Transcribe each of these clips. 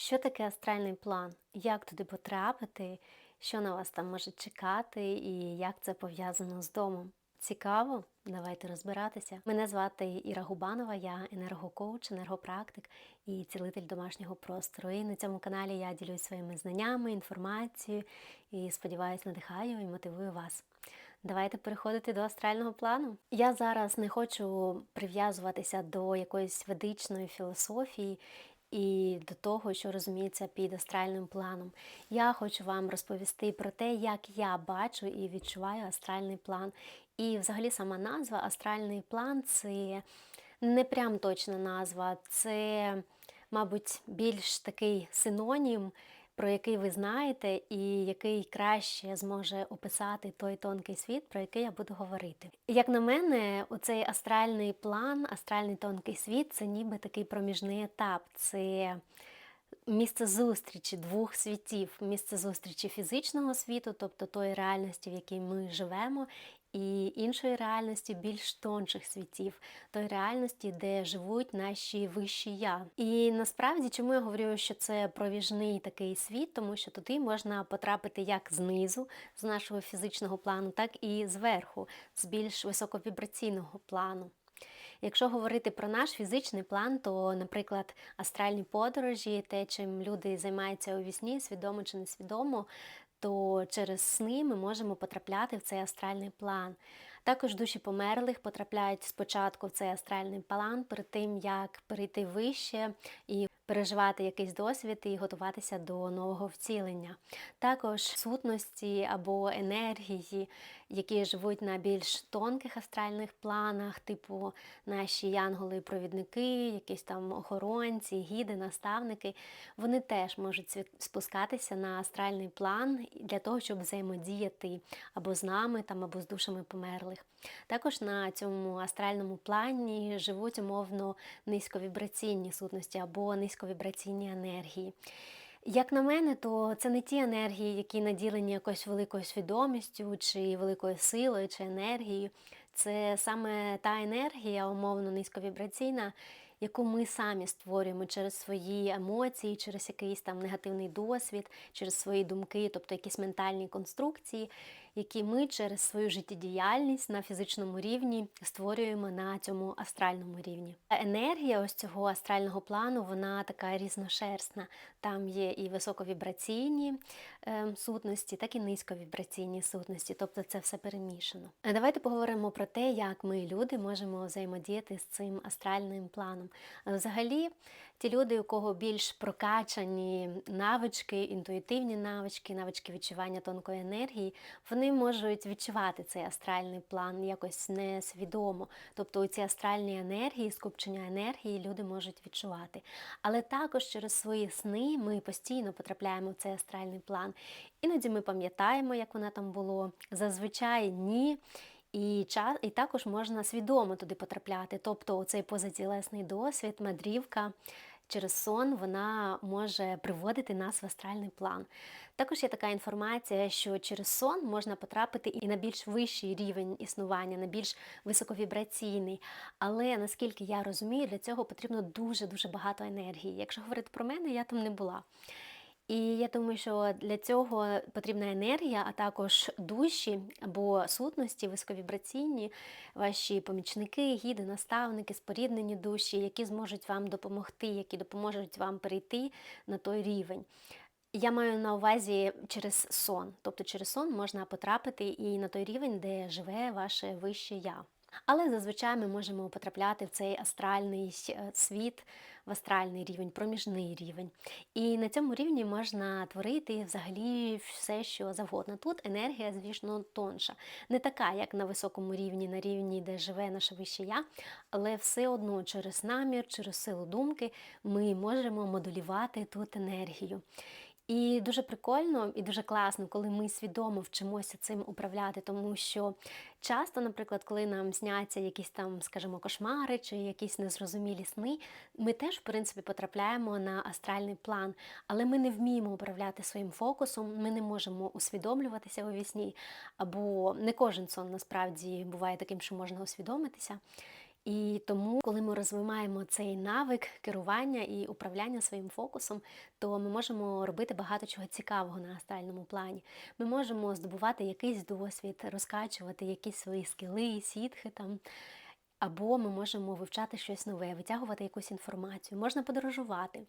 Що таке астральний план? Як туди потрапити? Що на вас там може чекати, і як це пов'язано з домом? Цікаво? Давайте розбиратися. Мене звати Іра Губанова, я енергокоуч, енергопрактик і цілитель домашнього простору. І на цьому каналі я ділюсь своїми знаннями, інформацією і сподіваюсь, надихаю і мотивую вас. Давайте переходити до астрального плану. Я зараз не хочу прив'язуватися до якоїсь ведичної філософії і до того, що розуміється під астральним планом. Я хочу вам розповісти про те, як я бачу і відчуваю астральний план. І взагалі сама назва астральний план це не прям точна назва, це, мабуть, більш такий синонім про який ви знаєте, і який краще зможе описати той тонкий світ, про який я буду говорити. Як на мене, оцей астральний план, астральний тонкий світ це ніби такий проміжний етап. Це Місце зустрічі двох світів, місце зустрічі фізичного світу, тобто тої реальності, в якій ми живемо, і іншої реальності більш тонших світів, той реальності, де живуть наші вищі я. І насправді, чому я говорю, що це провіжний такий світ, тому що туди можна потрапити як знизу, з нашого фізичного плану, так і зверху, з більш високовібраційного плану. Якщо говорити про наш фізичний план, то, наприклад, астральні подорожі, те, чим люди займаються у вісні, свідомо чи несвідомо, то через сни ми можемо потрапляти в цей астральний план. Також душі померлих потрапляють спочатку в цей астральний план перед тим, як перейти вище і переживати якийсь досвід і готуватися до нового вцілення. Також сутності або енергії, які живуть на більш тонких астральних планах, типу наші янголи-провідники, якісь там охоронці, гіди, наставники, вони теж можуть спускатися на астральний план для того, щоб взаємодіяти або з нами, там, або з душами померлих. Також на цьому астральному плані живуть умовно низьковібраційні сутності або низьковібраційні енергії. Як на мене, то це не ті енергії, які наділені якоюсь великою свідомістю, чи великою силою, чи енергією. Це саме та енергія, умовно низьковібраційна, яку ми самі створюємо через свої емоції, через якийсь там негативний досвід, через свої думки, тобто якісь ментальні конструкції, які ми через свою життєдіяльність на фізичному рівні створюємо на цьому астральному рівні. Енергія ось цього астрального плану, вона така різношерстна. Там є і високовібраційні е, сутності, так і низьковібраційні сутності, тобто це все перемішано. Давайте поговоримо про те, як ми, люди, можемо взаємодіяти з цим астральним планом. Взагалі, ті люди, у кого більш прокачані навички, інтуїтивні навички, навички відчування тонкої енергії, вони можуть відчувати цей астральний план якось несвідомо. Тобто ці астральні енергії, скупчення енергії люди можуть відчувати. Але також через свої сни ми постійно потрапляємо в цей астральний план. Іноді ми пам'ятаємо, як вона там було. Зазвичай ні. І час, і також можна свідомо туди потрапляти. Тобто цей позатілесний досвід, мандрівка через сон вона може приводити нас в астральний план. Також є така інформація, що через сон можна потрапити і на більш вищий рівень існування, на більш високовібраційний. Але наскільки я розумію, для цього потрібно дуже-дуже багато енергії. Якщо говорити про мене, я там не була. І я думаю, що для цього потрібна енергія, а також душі або сутності, високовібраційні, ваші помічники, гіди, наставники, споріднені душі, які зможуть вам допомогти, які допоможуть вам перейти на той рівень. Я маю на увазі через сон, тобто через сон можна потрапити і на той рівень, де живе ваше вище я. Але зазвичай ми можемо потрапляти в цей астральний е, світ, в астральний рівень, проміжний рівень. І на цьому рівні можна творити взагалі все, що завгодно. Тут енергія, звісно, тонша. Не така, як на високому рівні, на рівні, де живе наше вище я, але все одно через намір, через силу думки ми можемо модулювати тут енергію. І дуже прикольно і дуже класно, коли ми свідомо вчимося цим управляти, тому що часто, наприклад, коли нам сняться якісь там, скажімо, кошмари чи якісь незрозумілі сни, ми теж, в принципі, потрапляємо на астральний план, але ми не вміємо управляти своїм фокусом, ми не можемо усвідомлюватися у вісні, або не кожен сон насправді буває таким, що можна усвідомитися. І тому, коли ми розвиваємо цей навик керування і управляння своїм фокусом, то ми можемо робити багато чого цікавого на астральному плані. Ми можемо здобувати якийсь досвід, розкачувати якісь свої скіли, сітхи там. Або ми можемо вивчати щось нове, витягувати якусь інформацію, можна подорожувати.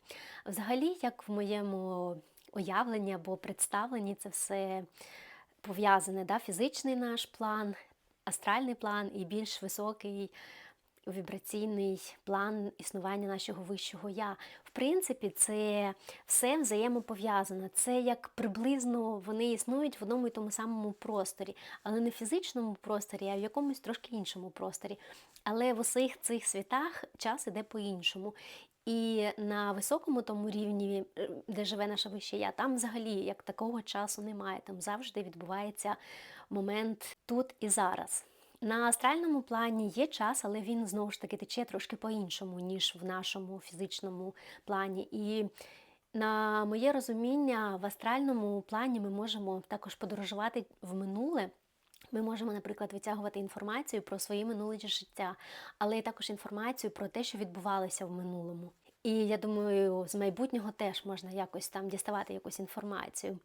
Взагалі, як в моєму уявленні або представленні, це все пов'язане, да? фізичний наш план, астральний план і більш високий вібраційний план існування нашого вищого я. В принципі, це все взаємопов'язано. Це як приблизно вони існують в одному і тому самому просторі, але не в фізичному просторі, а в якомусь трошки іншому просторі. Але в усіх цих світах час іде по-іншому. І на високому тому рівні, е, де живе наше вище я, там взагалі як такого часу немає. Там завжди відбувається момент тут і зараз. На астральному плані є час, але він знову ж таки тече трошки по-іншому, ніж в нашому фізичному плані. І на моє розуміння, в астральному плані ми можемо також подорожувати в минуле. Ми можемо, наприклад, витягувати інформацію про своє минуле життя, але й також інформацію про те, що відбувалося в минулому. І я думаю, з майбутнього теж можна якось там діставати якусь інформацію,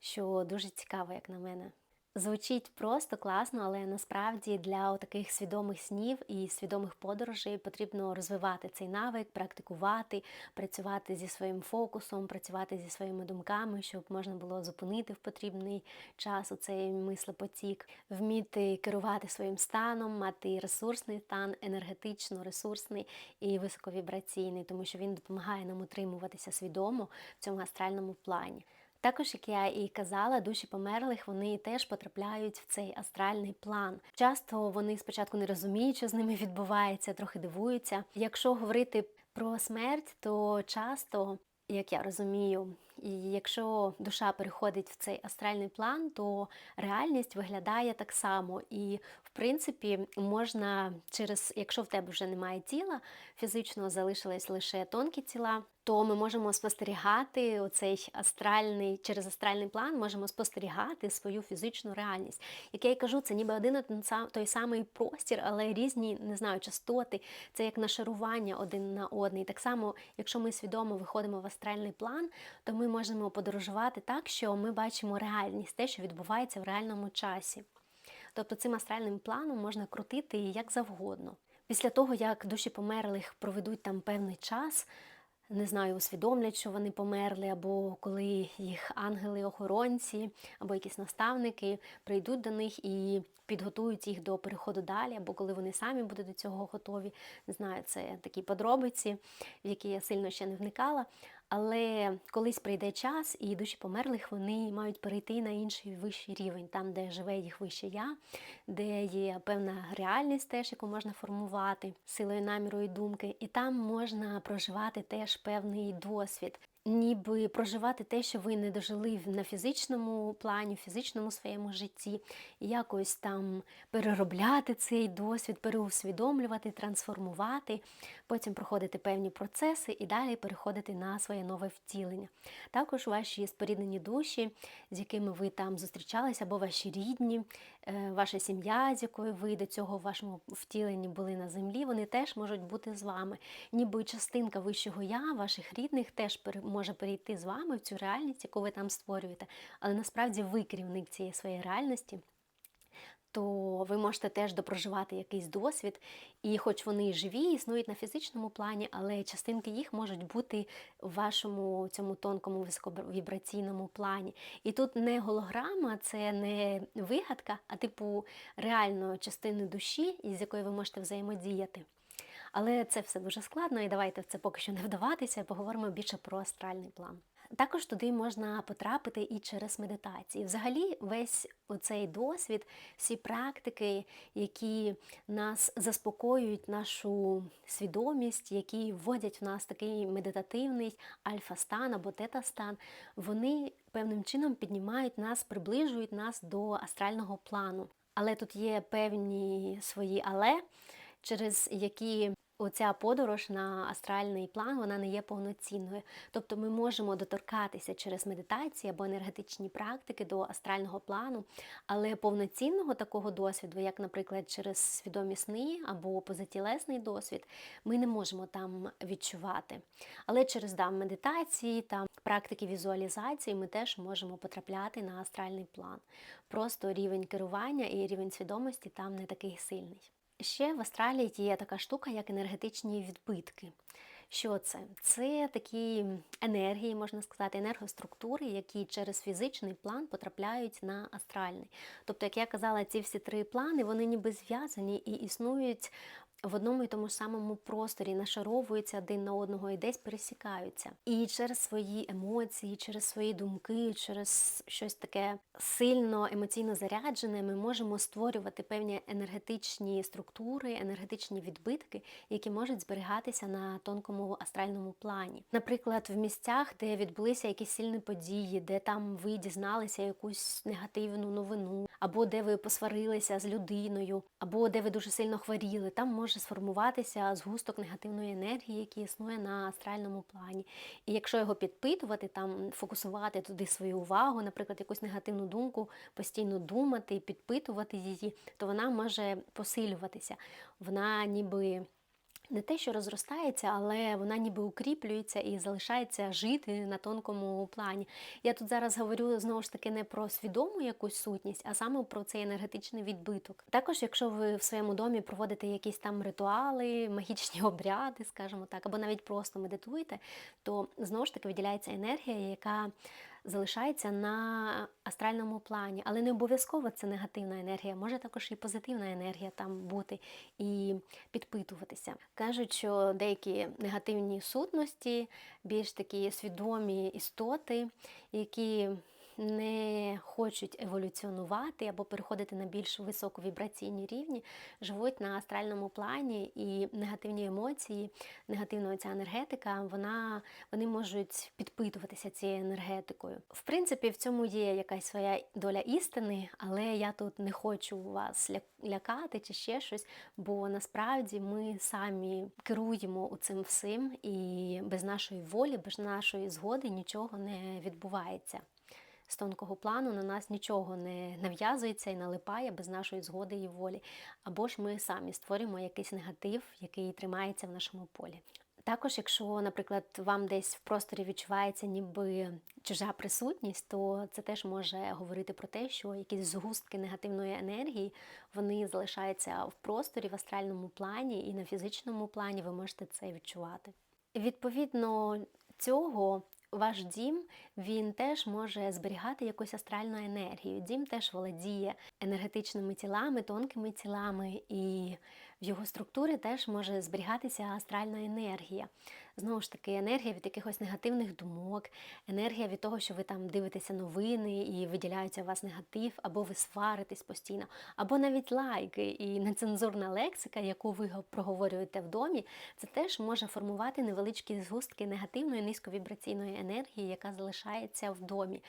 що дуже цікаво, як на мене. Звучить просто класно, але насправді для таких свідомих снів і свідомих подорожей потрібно розвивати цей навик, практикувати, працювати зі своїм фокусом, працювати зі своїми думками, щоб можна було зупинити в потрібний час у цей мислепотік, вміти керувати своїм станом, мати ресурсний стан, енергетично ресурсний і високовібраційний, тому що він допомагає нам утримуватися свідомо в цьому астральному плані. Також, як я і казала, душі померлих вони теж потрапляють в цей астральний план. Часто вони спочатку не розуміють, що з ними відбувається, трохи дивуються. Якщо говорити про смерть, то часто, як я розумію, і якщо душа переходить в цей астральний план, то реальність виглядає так само. І, принципі, можна через, якщо в тебе вже немає тіла, фізично залишились лише тонкі тіла, то ми можемо спостерігати оцей астральний через астральний план, можемо спостерігати свою фізичну реальність. Як я й кажу, це ніби один той самий простір, але різні, не знаю, частоти. Це як нашарування один на одний. Так само, якщо ми свідомо виходимо в астральний план, то ми можемо подорожувати так, що ми бачимо реальність, те, що відбувається в реальному часі. Тобто цим астральним планом можна крутити як завгодно. Після того, як душі померлих проведуть там певний час, не знаю, усвідомлять, що вони померли, або коли їх ангели-охоронці, або якісь наставники прийдуть до них і підготують їх до переходу далі, або коли вони самі будуть до цього готові. Не знаю, це такі подробиці, в які я сильно ще не вникала. Але колись прийде час, і душі померлих вони мають перейти на інший вищий рівень, там, де живе їх вище я, де є певна реальність, теж яку можна формувати силою наміру і думки, і там можна проживати теж певний досвід ніби проживати те, що ви не дожили на фізичному плані, в фізичному своєму житті, якось там переробляти цей досвід, переусвідомлювати, трансформувати, потім проходити певні процеси і далі переходити на своє нове втілення. Також ваші споріднені душі, з якими ви там зустрічалися, або ваші рідні, е, ваша сім'я, з якою ви до цього в вашому втіленні були на землі, вони теж можуть бути з вами. Ніби частинка вищого я, ваших рідних теж може перейти з вами в цю реальність, яку ви там створюєте. Але насправді ви керівник цієї своєї реальності. То ви можете теж допроживати якийсь досвід, і хоч вони живі, існують на фізичному плані, але частинки їх можуть бути в вашому цьому тонкому високовібраційному плані. І тут не голограма, це не вигадка, а типу реально частини душі, з якою ви можете взаємодіяти. Але це все дуже складно, і давайте в це поки що не вдаватися, поговоримо більше про астральний план. Також туди можна потрапити і через медитації. Взагалі, весь цей досвід, всі практики, які нас заспокоюють нашу свідомість, які вводять в нас такий медитативний альфа-стан або тета-стан, вони певним чином піднімають нас, приближують нас до астрального плану. Але тут є певні свої але, через які оця подорож на астральний план вона не є повноцінною. Тобто ми можемо доторкатися через медитації або енергетичні практики до астрального плану, але повноцінного такого досвіду, як, наприклад, через свідомі сни або позатілесний досвід, ми не можемо там відчувати. Але через да, медитації та практики візуалізації ми теж можемо потрапляти на астральний план. Просто рівень керування і рівень свідомості там не такий сильний. Ще в астралі є така штука, як енергетичні відбитки. Що це? Це такі енергії, можна сказати, енергоструктури, які через фізичний план потрапляють на астральний. Тобто, як я казала, ці всі три плани вони ніби зв'язані і існують в одному і тому самому просторі, нашаровуються один на одного і десь пересікаються. І через свої емоції, через свої думки, через щось таке сильно емоційно заряджене, ми можемо створювати певні енергетичні структури, енергетичні відбитки, які можуть зберігатися на тонкому астральному плані. Наприклад, в місцях, де відбулися якісь сильні події, де там ви дізналися якусь негативну новину, або де ви посварилися з людиною, або де ви дуже сильно хворіли, там може сформуватися згусток негативної енергії, який існує на астральному плані. І якщо його підпитувати, там фокусувати туди свою увагу, наприклад, якусь негативну думку, постійно думати, підпитувати її, то вона може посилюватися. Вона ніби не те, що розростається, але вона ніби укріплюється і залишається жити на тонкому плані. Я тут зараз говорю знову ж таки не про свідому якусь сутність, а саме про цей енергетичний відбиток. Також, якщо ви в своєму домі проводите якісь там ритуали, магічні обряди, скажімо так, або навіть просто медитуєте, то знову ж таки виділяється енергія, яка залишається на астральному плані, але не обов'язково це негативна енергія, може також і позитивна енергія там бути і підпитуватися. Кажуть, що деякі негативні сутності, більш такі свідомі істоти, які не хочуть еволюціонувати або переходити на більш високовібраційні рівні, живуть на астральному плані, і негативні емоції, негативна ця енергетика, вона, вони можуть підпитуватися цією енергетикою. В принципі, в цьому є якась своя доля істини, але я тут не хочу вас лякати чи ще щось, бо насправді ми самі керуємо у цим всім, і без нашої волі, без нашої згоди нічого не відбувається з тонкого плану на нас нічого не нав'язується і налипає без нашої згоди і волі. Або ж ми самі створюємо якийсь негатив, який тримається в нашому полі. Також, якщо, наприклад, вам десь в просторі відчувається ніби чужа присутність, то це теж може говорити про те, що якісь згустки негативної енергії вони залишаються в просторі, в астральному плані і на фізичному плані ви можете це відчувати. Відповідно цього ваш дім він теж може зберігати якусь астральну енергію. Дім теж володіє енергетичними тілами, тонкими тілами, і в його структурі теж може зберігатися астральна енергія. Знову ж таки, енергія від якихось негативних думок, енергія від того, що ви там дивитеся новини і виділяється у вас негатив, або ви сваритесь постійно, або навіть лайки і нецензурна лексика, яку ви проговорюєте в домі, це теж може формувати невеличкі згустки негативної низьковібраційної енергії, яка залишається в домі.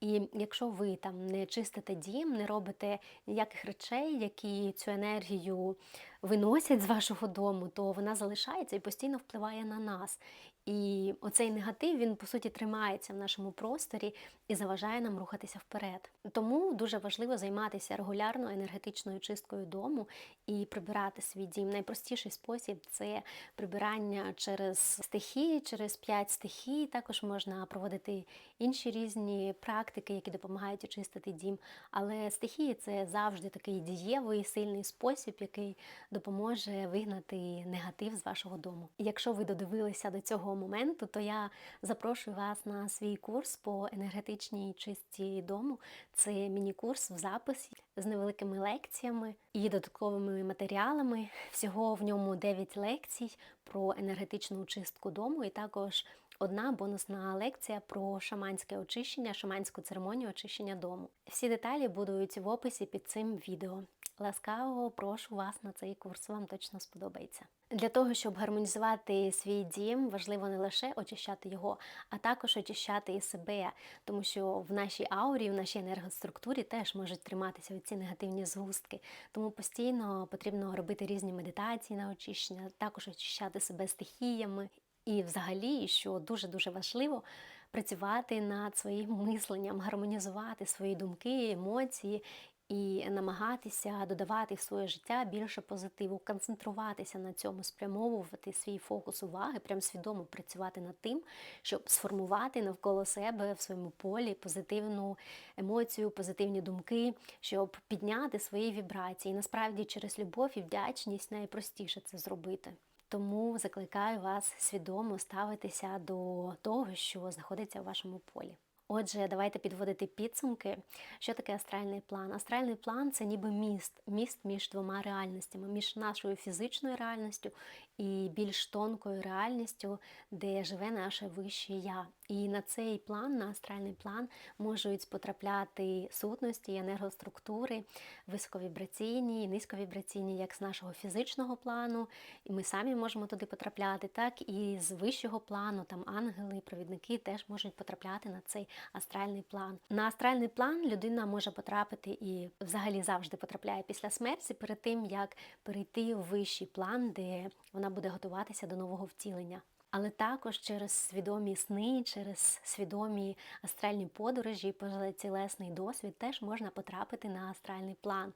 І якщо ви там не чистите дім, не робите ніяких речей, які цю енергію виносять з вашого дому, то вона залишається і постійно впливає на нас. І оцей негатив він по суті тримається в нашому просторі і заважає нам рухатися вперед. Тому дуже важливо займатися регулярно енергетичною чисткою дому і прибирати свій дім. Найпростіший спосіб це прибирання через стихії, через п'ять стихій. Також можна проводити інші різні практики, які допомагають очистити дім. Але стихії це завжди такий дієвий, сильний спосіб, який допоможе вигнати негатив з вашого дому. Якщо ви додивилися до цього моменту, то я запрошую вас на свій курс по енергетичній чисті дому. Це міні-курс в записі з невеликими лекціями і додатковими матеріалами. Всього в ньому 9 лекцій про енергетичну чистку дому, і також одна бонусна лекція про шаманське очищення, шаманську церемонію очищення дому. Всі деталі будуть в описі під цим відео. Ласкаво прошу вас на цей курс, вам точно сподобається. Для того, щоб гармонізувати свій дім, важливо не лише очищати його, а також очищати і себе, тому що в нашій аурі, в нашій енергоструктурі теж можуть триматися ці негативні згустки. Тому постійно потрібно робити різні медитації на очищення, також очищати себе стихіями. І, взагалі, що дуже дуже важливо, працювати над своїм мисленням, гармонізувати свої думки, емоції і намагатися додавати в своє життя більше позитиву, концентруватися на цьому, спрямовувати свій фокус уваги, прям свідомо працювати над тим, щоб сформувати навколо себе в своєму полі позитивну емоцію, позитивні думки, щоб підняти свої вібрації. І насправді через любов і вдячність найпростіше це зробити. Тому закликаю вас свідомо ставитися до того, що знаходиться в вашому полі. Отже, давайте підводити підсумки. Що таке астральний план? Астральний план це ніби міст, міст між двома реальностями, між нашою фізичною реальністю і більш тонкою реальністю, де живе наше вище я. І на цей план, на астральний план, можуть потрапляти сутності, енергоструктури, високовібраційні, низьковібраційні, як з нашого фізичного плану, і ми самі можемо туди потрапляти, так і з вищого плану, там ангели, провідники теж можуть потрапляти на цей астральний план. На астральний план людина може потрапити і взагалі завжди потрапляє після смерті, перед тим як перейти в вищий план, де вона буде готуватися до нового втілення. Але також через свідомі сни, через свідомі астральні подорожі, тілесний досвід теж можна потрапити на астральний план.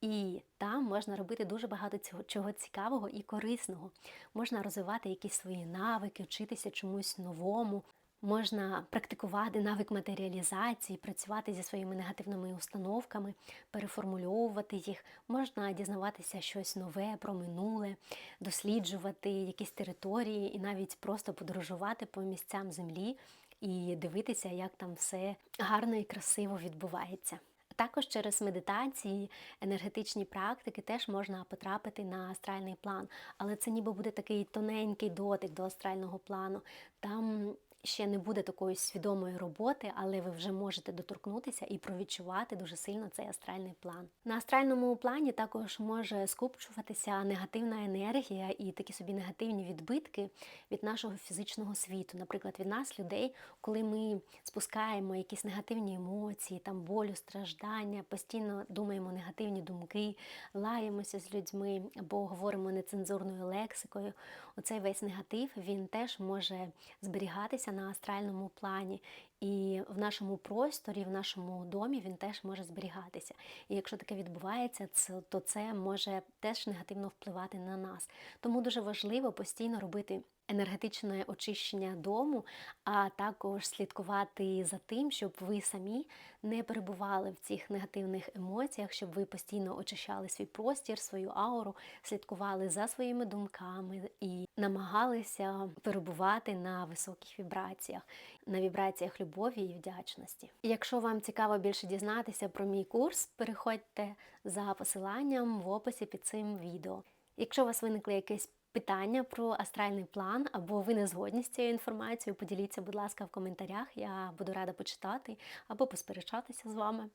І там можна робити дуже багато цього чого цікавого і корисного. Можна розвивати якісь свої навики, вчитися чомусь новому. Можна практикувати навик матеріалізації, працювати зі своїми негативними установками, переформульовувати їх, можна дізнаватися щось нове про минуле, досліджувати якісь території і навіть просто подорожувати по місцям землі і дивитися, як там все гарно і красиво відбувається. Також через медитації, енергетичні практики теж можна потрапити на астральний план, але це ніби буде такий тоненький дотик до астрального плану. Там ще не буде такої свідомої роботи, але ви вже можете доторкнутися і провідчувати дуже сильно цей астральний план. На астральному плані також може скупчуватися негативна енергія і такі собі негативні відбитки від нашого фізичного світу. Наприклад, від нас, людей, коли ми спускаємо якісь негативні емоції, там болю, страждання, постійно думаємо негативні думки, лаємося з людьми або говоримо нецензурною лексикою. Оцей весь негатив він теж може зберігатися знаходиться на астральному плані, і в нашому просторі, в нашому домі він теж може зберігатися. І якщо таке відбувається, то це може теж негативно впливати на нас. Тому дуже важливо постійно робити енергетичне очищення дому, а також слідкувати за тим, щоб ви самі не перебували в цих негативних емоціях, щоб ви постійно очищали свій простір, свою ауру, слідкували за своїми думками і намагалися перебувати на високих вібраціях, на вібраціях любові і вдячності. Якщо вам цікаво більше дізнатися про мій курс, переходьте за посиланням в описі під цим відео. Якщо у вас виникли якісь питання про астральний план, або ви не згодні з цією інформацією, поділіться, будь ласка, в коментарях. Я буду рада почитати або посперечатися з вами,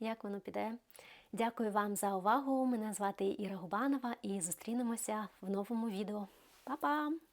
як воно піде. Дякую вам за увагу. Мене звати Іра Губанова і зустрінемося в новому відео. Па-па!